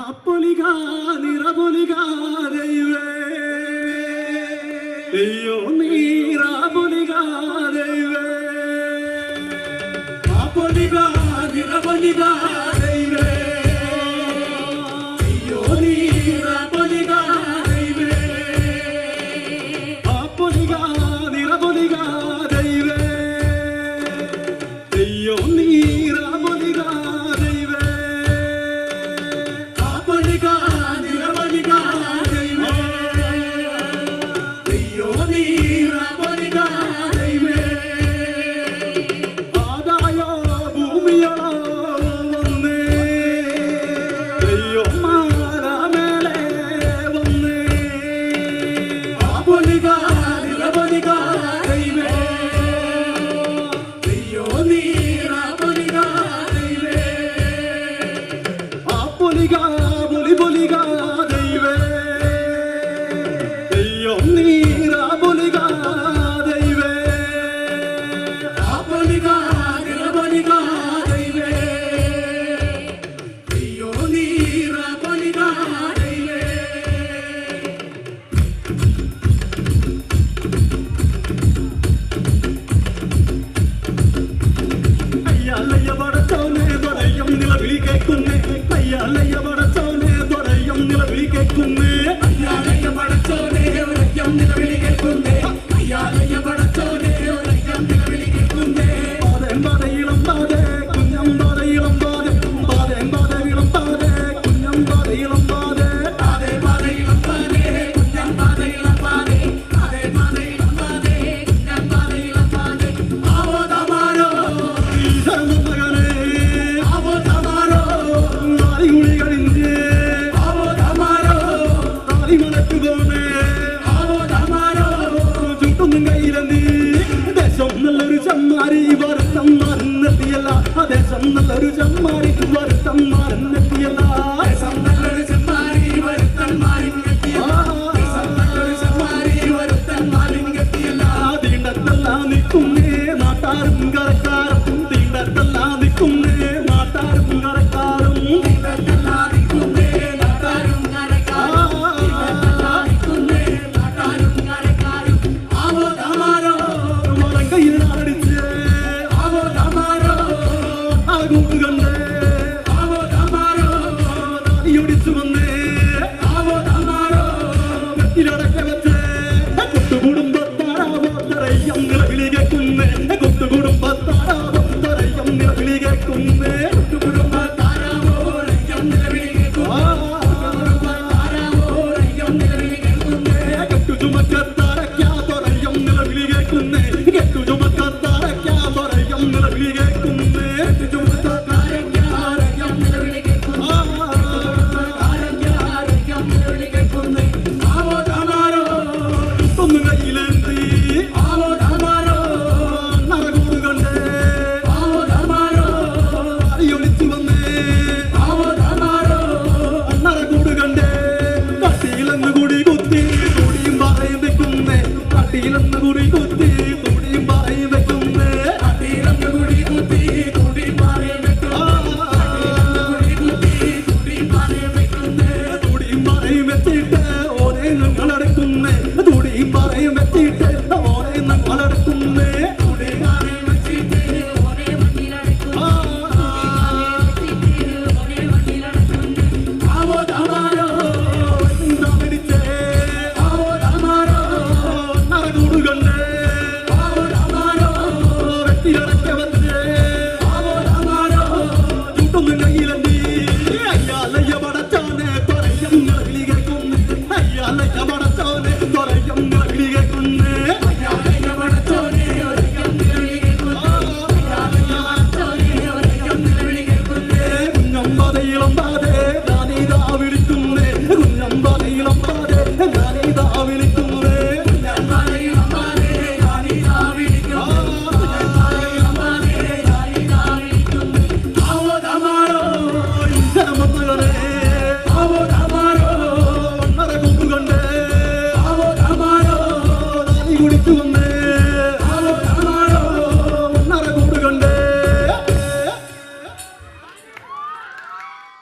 അപ്പൊലികാ നിറപൊലികാ ദൈവേ അയ്യോ നീറാപൊലികാ ദൈവേ അപ്പൊലികാ നിറപൊലികാ തിരുവൊന്നീ കണ്ണല്ലൊരു ജമ്മാരി தீரத்துறை குத்து